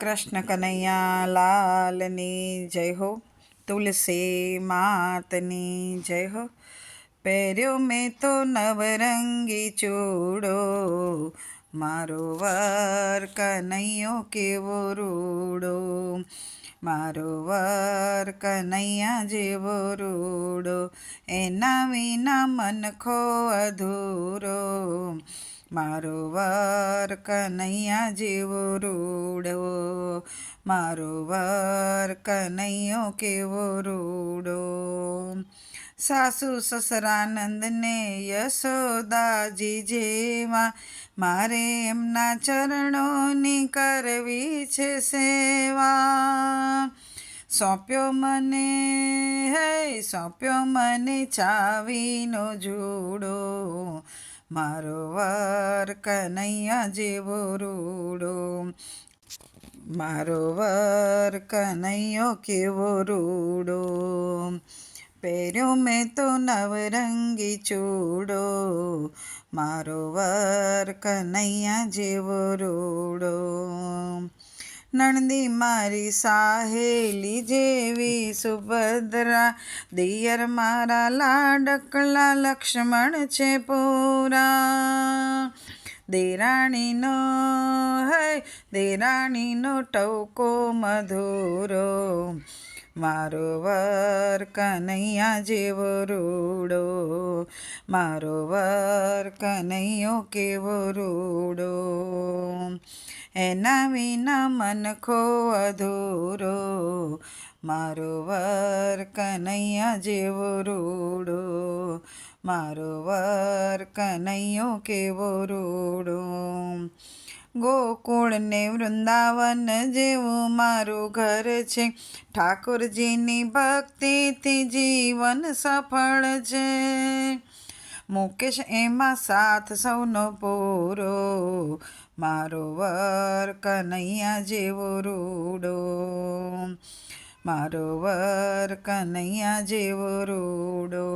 કૃષ્ણ કનૈયા લાલની જય હો, તુલસી માતની જય હો. પહેર્યો મેં તો નવરંગી ચૂડો, મારો વર કનૈયો કેવો રૂડો, મારો વર કનૈયા જેવો રૂડો, એના વિના મનખો અધૂરો. મારો વર કનૈયા જેવો રૂડો મારો વર કનૈયો કેવો રૂડો. સાસુ સસરાનંદને યશોદાજી જેવા મારે એમના ચરણોની કરવી છે સેવા. સોંપ્યો મને, હે, સોંપ્યો મને ચાવીનો જુડો. મારો વાર કનૈયા જેવો રૂડો. મારો વાર કનૈયો કેવો રૂડો. પહેર્યો મેં તો નવરંગી ચૂડો. મારો વાર કનૈયા જેવો રૂડો. નણદી મારી સાહેલી જેવી સુભદ્રા દિયર મારા લાડકલા લક્ષ્મણ છે પૂરા. દેરાણીનો હૈ દેરાણીનો ટવકો મધુરો. મારો વર કનૈયા જેવો રૂડો, મારો વર કનૈયો કેવો રૂડો. એના વિના મનખો અધૂરો, મારો વર કનૈયા જેવો રૂડો. મારો વર કનૈયો કેવો રૂડો. ગોકુળ ને વૃંદાવન જેવું મારું ઘર છે. ઠાકોરજીની ભક્તિથી જીવન સફળ છે. મુકેશ એમાં સાથ સૌનો પૂરો. મારો વર કનૈયા જેવો રૂડો. મારો વર કનૈયા જેવો રૂડો.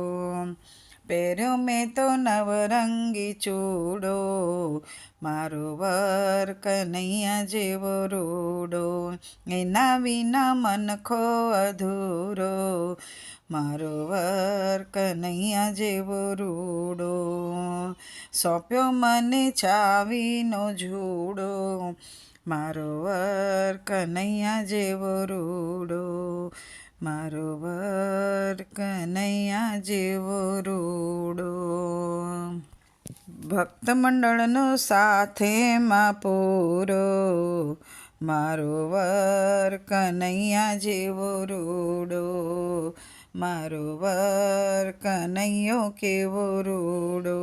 પહેર્યો મેં તો નવરંગી ચૂડો મારો વર કનૈયા જેવો રૂડો એના વિના મનખો અધૂરો મારો વર કનૈયા જેવો રૂડો સોંપ્યો મને ચાવીનો ઝૂડો મારો વર કનૈયા જેવો રૂડો મારો વર કનૈયા જેવો રૂડો. ભક્ત મંડળનો સાથેમાં પૂરો. મારો વર કનૈયા જેવો રૂડો. મારો વર કનૈયો કેવો રૂડો.